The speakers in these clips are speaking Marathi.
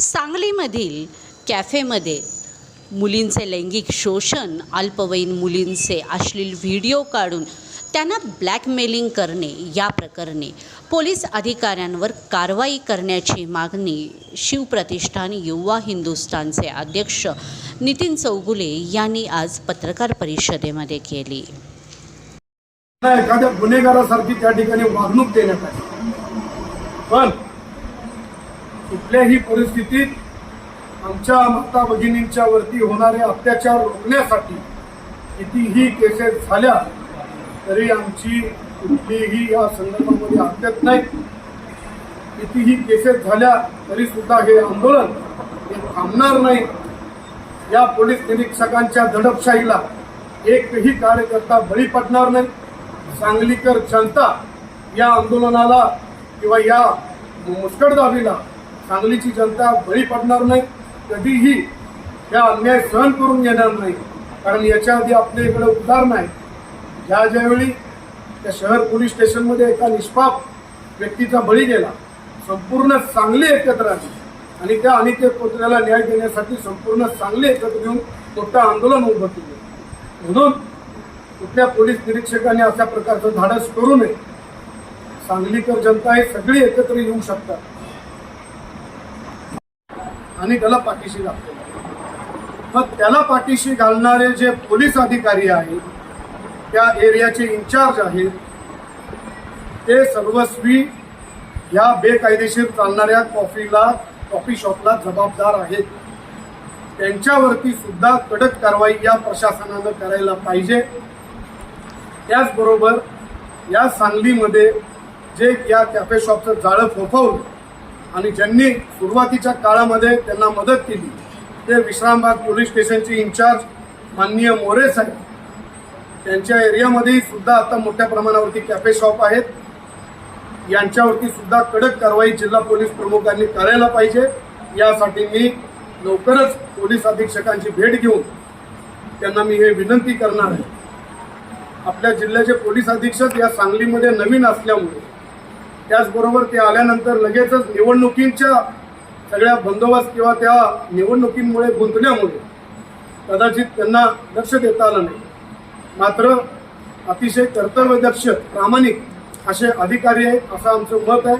सांगलीमधील कॅफेमध्ये मुलींचे लैंगिक शोषण अल्पवयीन मुलींचे अश्लील व्हिडिओ काढून त्यांना ब्लॅकमेलिंग करणे या प्रकरणी पोलीस अधिकाऱ्यांवर कारवाई करण्याची मागणी शिवप्रतिष्ठान युवा हिंदुस्थानचे अध्यक्ष नितीन चौगुले यांनी आज पत्रकार परिषदेमध्ये केली. एखाद्या गुन्हेगारासारखी त्या ठिकाणी वागणूक देण्यात आली. पण कुठल्याही परिस्थितीत आमच्या माता भगिनींच्या वरती होणारे अत्याचार रोखण्यासाठी कितीही केसेस झाल्या तरी आमची कुठलीही या संदर्भामध्ये हरकत नाही. कितीही केसेस झाल्या तरी सुद्धा हे आंदोलन हे थांबणार नाही. या पोलीस निरीक्षकांच्या दडपशाहीला एकही कार्यकर्ता बळी पडणार नाही. सांगलीकर जनता या आंदोलनाला किंवा या मुस्कटदाबीला सांगलीची जनता बळी पडणार नाही कधीही या अन्याय सहन करून घेणार नाही. कारण याच्या आधी आपल्या इकडे उद्धार नाही. ज्या ज्यावेळी त्या शहर पोलीस स्टेशनमध्ये एका निष्पाप व्यक्तीचा बळी गेला संपूर्ण सांगली एकत्र आली. आणि त्या अनिकेत पुतळ्याला न्याय देण्यासाठी संपूर्ण सांगली एकत्र येऊन मोठं आंदोलन उभं केलं. म्हणून कुठल्या पोलीस निरीक्षकांनी अशा प्रकारचं धाडस करू नये. सांगलीकर जनता हे सगळी एकत्र येऊ शकतात. आणि त्याला पाठीशी घालतो. मग त्याला पाठीशी घालणारे जे पोलीस अधिकारी आहेत त्या एरियाचे इन्चार्ज आहेत ते सर्वस्वी या बेकायदेशीर चालणाऱ्या कॉफीला कॉफी शॉपला जबाबदार आहेत. त्यांच्यावरती सुद्धा कडक कारवाई या प्रशासनानं करायला पाहिजे. त्याचबरोबर या सांगलीमध्ये जे या कॅफे शॉपचं जाळं फोफवलं आणि ज्यांनी सुरुवातीच्या काळामध्ये त्यांना मदत केली ते विश्रामबाग पोलीस स्टेशनचे इन्चार्ज माननीय मोरे साहेब. त्यांच्या एरियामध्ये सुद्धा आता मोठ्या प्रमाणावरती कॅफे शॉप आहेत. यांच्यावरती सुद्धा कडक कारवाई जिल्हा पोलीस प्रमुखांनी करायला पाहिजे. यासाठी मी लवकरच पोलीस अधीक्षकांची भेट घेऊन त्यांना मी हे विनंती करणार आहे. आपल्या जिल्ह्याचे पोलीस अधीक्षक या सांगलीमध्ये नवीन असल्यामुळे त्याचबरोबर ते आल्यानंतर लगेचच निवडणुकींच्या सगळ्या बंदोबस्त किंवा त्या निवडणुकींमुळे गुंतल्यामुळे कदाचित त्यांना लक्ष देता आलं नाही. मात्र अतिशय कर्तव्यदक्ष प्रामाणिक असे अधिकारी आहेत असं आमचं मत आहे.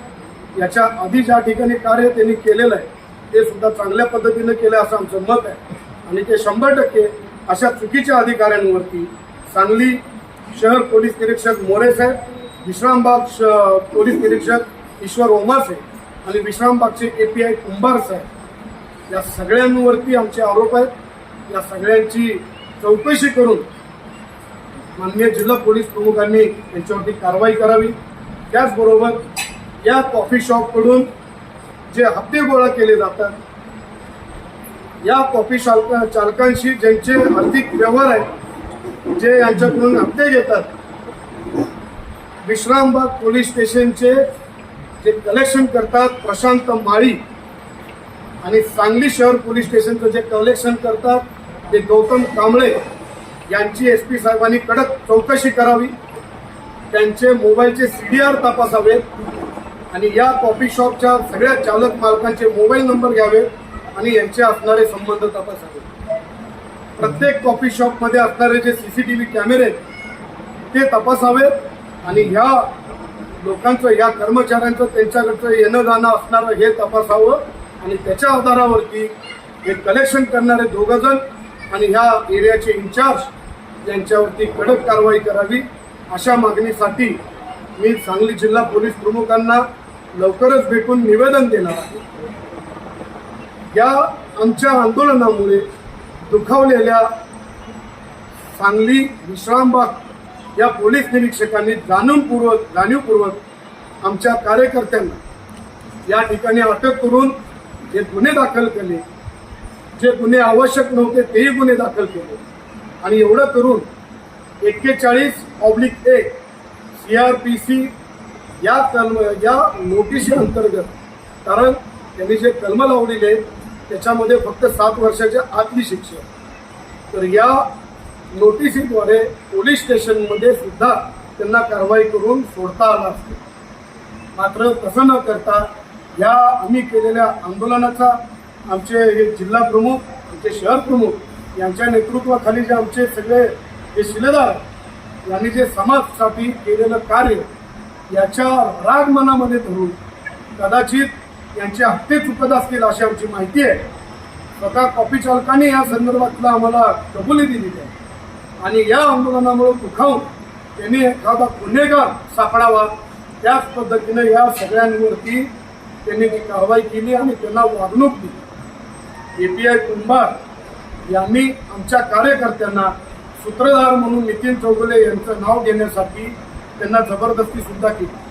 याच्या आधी ज्या ठिकाणी कार्य त्यांनी केलेलं आहे ते सुद्धा चांगल्या पद्धतीनं केलं असं आमचं मत आहे. आणि ते शंभर टक्के अशा चुकीच्या अधिकाऱ्यांवरती सांगली शहर पोलीस निरीक्षक मोरे साहेब विश्रामबाग श- पोलीस निरीक्षक ईश्वर ओमासे आणि विश्रामबागचे ए पी आय कुंभार साहेब. या सगळ्यांवरती आमचे आरोप आहेत. या सगळ्यांची चौकशी करून माननीय जिल्हा पोलीस प्रमुखांनी यांच्यावरती कारवाई करावी. त्याचबरोबर या कॉफी शॉपकडून जे हप्ते गोळा केले जातात या कॉफी शॉप चालकांशी ज्यांचे आर्थिक व्यवहार आहेत जे यांच्याकडून हप्ते घेतात विश्रामबाग पोलीस स्टेशनचे जे कलेक्शन करतात प्रशांत माळी आणि सांगली शहर पोलीस स्टेशनचं जे कलेक्शन करतात ते गौतम कांबळे यांची एस पी साहेबांनी कडक चौकशी करावी. त्यांचे मोबाईलचे सी डी आर तपासावेत आणि या कॉफी शॉपच्या सगळ्या चालक मालकांचे मोबाईल नंबर घ्यावेत आणि यांचे असणारे संबंध तपासावे. प्रत्येक कॉफी शॉपमध्ये असणारे जे सी सी टी व्ही कॅमेरे ते तपासावेत. आणि ह्या लोकांचं या कर्मचाऱ्यांचं त्यांच्याकडचं येणं जाणं असणारं हे तपासावं आणि त्याच्या आधारावरती हे कलेक्शन करणारे दोघंजण आणि ह्या एरियाचे इन्चार्ज यांच्यावरती कडक कारवाई करावी अशा मागणीसाठी मी सांगली जिल्हा पोलीस प्रमुखांना लवकरच भेटून निवेदन देणार आहे. या आमच्या आंदोलनामुळे दुखावलेल्या सांगली विश्रामबाग या पोलीस निरीक्षकांनी जाणूनपूर्वक जाणीवपूर्वक आमच्या कार्यकर्त्यांना या ठिकाणी अटक करून जे गुन्हे दाखल केले जे गुन्हे आवश्यक नव्हते तेही गुन्हे दाखल केले. आणि एवढं करून एक्केचाळीस ऑब्लिक एक सी आर पी सी या कलम या नोटिशी अंतर्गत कारण त्यांनी जे कलम लावलेले त्याच्यामध्ये फक्त सात वर्षाच्या आतली शिक्षा. तर या नोटिसीद्वारे पोलीस स्टेशनमध्ये सुद्धा त्यांना कारवाई करून सोडता आला असते मात्र तसं न करता या आम्ही केलेल्या आंदोलनाचा आमचे हे जिल्हा प्रमुख आमचे शहर प्रमुख यांच्या नेतृत्वाखाली जे आमचे सगळे जे शिलेदार यांनी जे समाजसाठी केलेलं कार्य याच्या राग मनामध्ये धरून कदाचित यांचे हप्ते चुकत असतील अशी आमची माहिती आहे. स्वतः कॉपी चालकाने या संदर्भातला आम्हाला कबुली दिली आहे. आणि या आंदोलनामुळे दुखावून त्यांनी एखादा गुन्हेगार सापडावा त्याच पद्धतीने या सगळ्यांवरती त्यांनी ती कारवाई केली आणि त्यांना वागणूक दिली. ए पी आय कुंभार यांनी आमच्या कार्यकर्त्यांना सूत्रधार म्हणून नितीन चौगुले यांचं नाव घेण्यासाठी त्यांना जबरदस्ती सुद्धा केली.